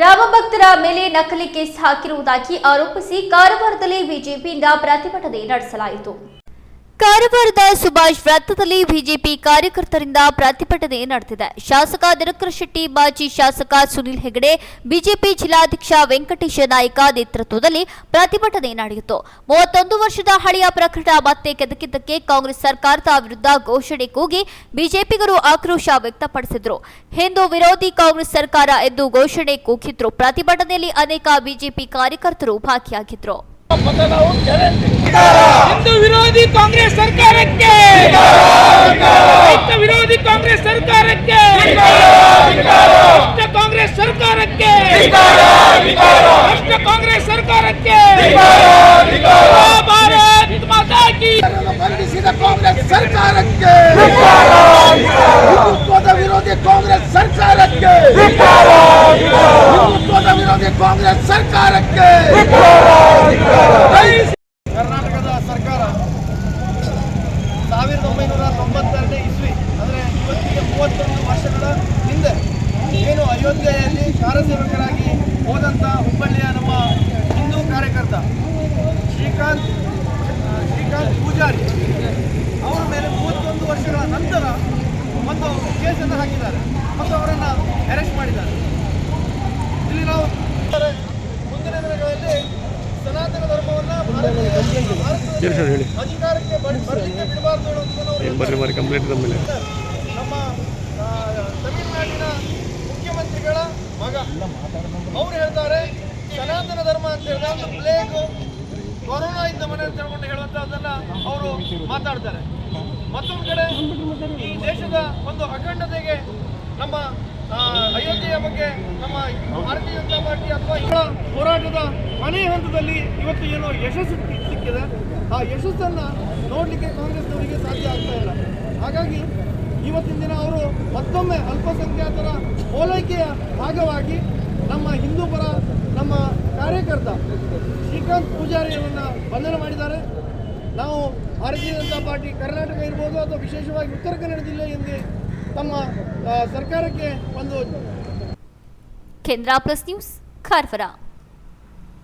ರಾಮಭಕ್ತರ ಮೇಲೆ ನಕಲಿ ಕೇಸ್ ಹಾಕಿರುವುದಾಗಿ ಆರೋಪಿಸಿ ಕಾರವಾರದಲ್ಲಿ ಬಿಜೆಪಿಯಿಂದ ಪ್ರತಿಭಟನೆ ನಡೆಸಲಾಯಿತು. ಕಾರವಾರದ ಸುಭಾಷ್ ವೃತ್ತದಲ್ಲಿ ಬಿಜೆಪಿ ಕಾರ್ಯಕರ್ತರಿಂದ ಪ್ರತಿಭಟನೆ ನಡೆದಿದೆ. ಶಾಸಕ ದಿನಕರ ಶೆಟ್ಟಿ, ಮಾಜಿ ಶಾಸಕ ಸುನಿಲ್ ಹೆಗಡೆ, ಬಿಜೆಪಿ ಜಿಲ್ಲಾಧ್ಯಕ್ಷ ವೆಂಕಟೇಶ ನಾಯ್ಕ ನೇತೃತ್ವದಲ್ಲಿ ಪ್ರತಿಭಟನೆ ನಡೆಯಿತು. ಮೂವತ್ತೊಂದು ವರ್ಷದ ಹಳೆಯ ಪ್ರಕರಣ ಮತ್ತೆ ಕೆದಕಿದ್ದಕ್ಕೆ ಕಾಂಗ್ರೆಸ್ ಸರ್ಕಾರದ ವಿರುದ್ಧ ಘೋಷಣೆ ಕೂಗಿ ಬಿಜೆಪಿಗರು ಆಕ್ರೋಶ ವ್ಯಕ್ತಪಡಿಸಿದ್ರು. ಹಿಂದೂ ವಿರೋಧಿ ಕಾಂಗ್ರೆಸ್ ಸರ್ಕಾರ ಎಂದು ಘೋಷಣೆ ಕೂಗಿದ್ರು. ಪ್ರತಿಭಟನೆಯಲ್ಲಿ ಅನೇಕ ಬಿಜೆಪಿ ಕಾರ್ಯಕರ್ತರು ಭಾಗಿಯಾಗಿದ್ದರು ಹಿಂದೂ ವಿರೋಧಿ ಕಾಂಗ್ರೆಸ್ ಸರ್ಕಾರಕ್ಕೆ! ರೈತ ವಿರೋಧಿ ಕಾಂಗ್ರೆಸ್ ಸರ್ಕಾರಕ್ಕೆ! ರಾಷ್ಟ್ರ ಕಾಂಗ್ರೆಸ್ ಸರ್ಕಾರಕ್ಕೆ! ರಾಷ್ಟ್ರ ಕಾಂಗ್ರೆಸ್ ಸರ್ಕಾರಕ್ಕೆ! ಭಾರತ್ ಮಾತಾ ಕಿ! ಬಂಧಿಸಿದ ಕಾಂಗ್ರೆಸ್ ಸರ್ಕಾರಕ್ಕೆ! ಹಿಂದುತ್ವದ ವಿರೋಧಿ ಕಾಂಗ್ರೆಸ್ ಸರ್ಕಾರಕ್ಕೆ! ವಿರೋಧಿ ಕಾಂಗ್ರೆಸ್ ಸರ್ಕಾರಕ್ಕೆ. ಕರ್ನಾಟಕದ ಸರ್ಕಾರ ಸಾವಿರದ ಒಂಬೈನೂರ ತೊಂಬತ್ತೆರಡನೇ ಇಸ್ವಿ, ಅಂದರೆ ಇವತ್ತಿಗೆ ಮೂವತ್ತೊಂದು ವರ್ಷಗಳ ಹಿಂದೆ ಏನು ಅಯೋಧ್ಯೆಯಲ್ಲಿ ಕಾರ್ಯಸೇವಕರಾಗಿ ಹೋದಂಥ ಹುಬ್ಬಳ್ಳಿಯ ನಮ್ಮ ಹಿಂದೂ ಕಾರ್ಯಕರ್ತ ಶ್ರೀಕಾಂತ್ ಶ್ರೀಕಾಂತ್ ಪೂಜಾರಿ, ಅವರ ಮೇಲೆ ಮೂವತ್ತೊಂದು ವರ್ಷಗಳ ನಂತರ ಒಂದು ಕೇಸನ್ನು ಹಾಕಿದ್ದಾರೆ ಮತ್ತು ಅವರನ್ನು ಅರೆಸ್ಟ್ ಮಾಡಿದ್ದಾರೆ. ಇಲ್ಲಿ ನಾವು ಅಧಿಕಾರಕ್ಕೆ ಸರ್ ಬರಲಿಕ್ಕೆ ಏನು ಬರ್ರಿ ಬರ್ರಿ ಕಂಪ್ಲೇಂಟ್ ನಮ್ಮ ಮೇಲೆ. ನಮ್ಮ ತಮಿಳುನಾಡಿನ ಮುಖ್ಯಮಂತ್ರಿಗಳ ಮಗ. ಅವ್ರು ಹೇಳ್ತಾರೆ ಸನಾತನ ಧರ್ಮ ಅಂತ ಹೇಳಿದ್ರೆ ಒಂದು ಪ್ಲೇಗು ಕೊರೋನಾ ಇದ್ದ ಮನೆ ಅಂತ ಹೇಳ್ಕೊಂಡು ಹೇಳುವಂತಹದ್ದನ್ನ ಅವರು ಮಾತಾಡ್ತಾರೆ. ಮತ್ತೊಂದು ಕಡೆ ಈ ದೇಶದ ಒಂದು ಅಖಂಡತೆಗೆ ನಮ್ಮ ಬಗ್ಗೆ ನಮ್ಮ ಭಾರತೀಯ ಜನತಾ ಪಾರ್ಟಿ ಅಥವಾ ಹೋರಾಟದ ಕೊನೆಯ ಹಂತದಲ್ಲಿ ಇವತ್ತು ಏನೋ ಯಶಸ್ಸು ಸಿಕ್ಕಿದೆ. ಆ ಯಶಸ್ಸನ್ನ ನೋಡಲಿಕ್ಕೆ ಕಾಂಗ್ರೆಸ್ನವರಿಗೆ ಸಾಧ್ಯ ಆಗ್ತಾ ಇಲ್ಲ. ಹಾಗಾಗಿ ಇವತ್ತಿನ ದಿನ ಅವರು ಮತ್ತೊಮ್ಮೆ ಅಲ್ಪಸಂಖ್ಯಾತರ ಓಲೈಕೆಯ ಭಾಗವಾಗಿ ನಮ್ಮ ಹಿಂದೂ ಪರ ನಮ್ಮ ಕಾರ್ಯಕರ್ತ ಶ್ರೀಕಾಂತ್ ಪೂಜಾರಿಯವರನ್ನ ಬಂಧನ ಮಾಡಿದ್ದಾರೆ. ನಾವು ಭಾರತೀಯ ಜನತಾ ಪಾರ್ಟಿ ಕರ್ನಾಟಕ ಇರ್ಬೋದು ಅಥವಾ ವಿಶೇಷವಾಗಿ ಉತ್ತರ ಕನ್ನಡ ಜಿಲ್ಲೆಯಲ್ಲಿ ತಮ್ಮ ಆ, ಸರ್ಕಾರಕ್ಕೆ ಒಂದು ಕೇಂದ್ರ ಪ್ಲಸ್ ನ್ಯೂಸ್ ಕಾರವಾರ